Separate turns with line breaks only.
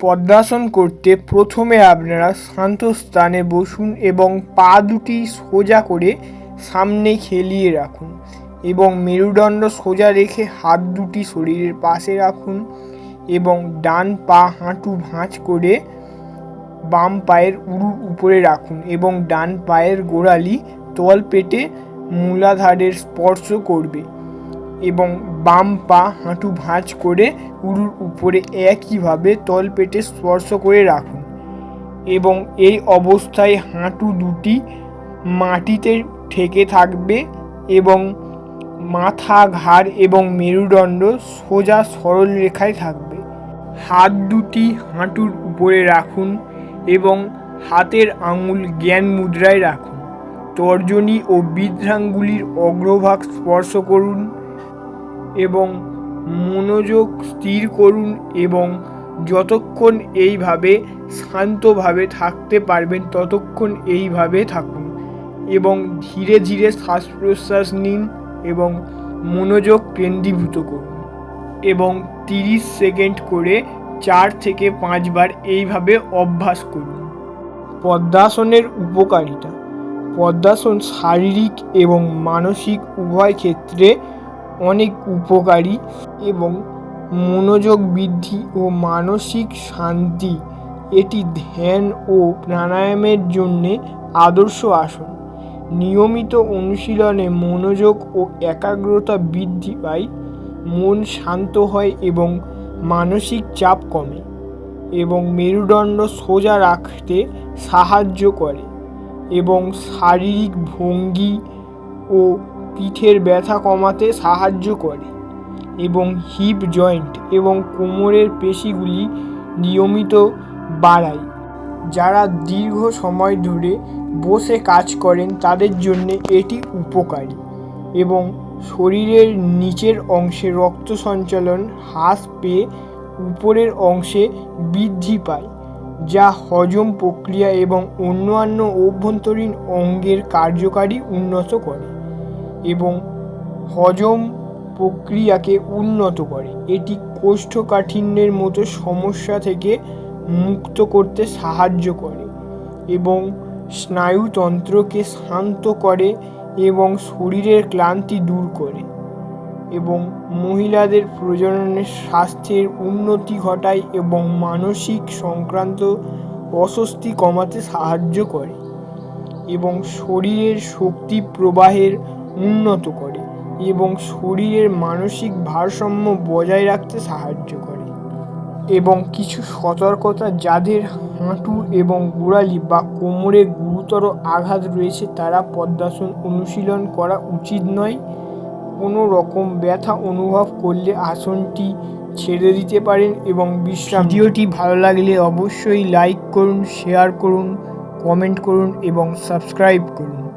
পদ্মাসন করতে প্রথমে আপনারা শান্ত স্থানে বসুন এবং পা দুটি সোজা করে সামনে খেলিয়ে রাখুন এবং মেরুদণ্ড সোজা রেখে হাত দুটি শরীরের পাশে রাখুন এবং ডান পা হাঁটু ভাঁজ করে বাম পায়ের উরুর উপরে রাখুন এবং ডান পায়ের গোড়ালি তল পেটে মূলাধারের স্পর্শ করবে। এবং বাম পা হাঁটু ভাঁজ করে উরুর উপরে একইভাবে তল পেটে স্পর্শ করে রাখুন এবং এই অবস্থায় হাঁটু দুটি মাটিতে ঠেকে থাকবে এবং মাথা ঘাড় এবং মেরুদণ্ড সোজা সরল রেখায় থাকবে। হাত দুটি হাঁটুর উপরে রাখুন এবং হাতের আঙুল জ্ঞান মুদ্রায় রাখুন। তর্জনী ও বৃদ্ধাঙ্গুলির অগ্রভাগ স্পর্শ করুন। এবং মনোযোগ স্থির করুন এবং যতক্ষণ এইভাবে শান্তভাবে থাকতে পারবেন, ততক্ষণ এইভাবে থাকুন এবং ধীরে ধীরে শ্বাস প্রশ্বাস নিন এবং মনোযোগ কেন্দ্রীভূত করুন এবং তিরিশ সেকেন্ড করে চার থেকে পাঁচবার এইভাবে অভ্যাস করুন। পদ্মাসনের উপকারিতা। পদ্মাসন শারীরিক এবং মানসিক উভয় ক্ষেত্রে অনেক উপকারী এবং মনোযোগ বৃদ্ধি ও মানসিক শান্তি। এটি ধ্যান ও প্রাণায়ামের জন্যে আদর্শ আসন। নিয়মিত অনুশীলনে মনোযোগ ও একাগ্রতা বৃদ্ধি পায়, মন শান্ত হয় এবং মানসিক চাপ কমে এবং মেরুদণ্ড সোজা রাখতে সাহায্য করে এবং শারীরিক ভঙ্গি ও পিঠের ব্যথা কমাতে সাহায্য করে এবং হিপ জয়েন্ট এবং কোমরের পেশিগুলি নিয়মিত বাড়ায়। যারা দীর্ঘ সময় ধরে বসে কাজ করেন, তাদের জন্য এটি উপকারী এবং শরীরের নিচের অংশে রক্ত সঞ্চালন হ্রাস পেয়ে উপরের অংশে বৃদ্ধি পায়, যা হজম প্রক্রিয়া এবং অন্যান্য অভ্যন্তরীণ অঙ্গের কার্যকারী উন্নত করে। এবং হজম প্রক্রিয়াকে উন্নত করে। এটি কোষ্ঠকাঠিন্যের মতো সমস্যা থেকে মুক্ত করতে সাহায্য করে এবং স্নায়ুতন্ত্রকে শান্ত করে এবং শরীরের ক্লান্তি দূর করে এবং মহিলাদের প্রজননের স্বাস্থ্যের উন্নতি ঘটায় এবং মানসিক সংক্রান্ত অস্বস্তি কমাতে সাহায্য করে এবং শরীরের শক্তি প্রবাহের উন্নত করে এবং শরীরের মানসিক ভারসাম্য বজায় রাখতে সাহায্য করে। এবং কিছু সতর্কতা, যাদের হাঁটু এবং গোড়ালি বা কোমরে গুরুতর আঘাত রয়েছে, তারা পদ্মাসন অনুশীলন করা উচিত নয়। কোনো রকম ব্যথা অনুভব করলে আসনটি ছেড়ে দিতে পারেন এবং বিশ্রাম ভিডিওটি ভালো লাগলে অবশ্যই লাইক করুন, শেয়ার করুন, কমেন্ট করুন এবং সাবস্ক্রাইব করুন।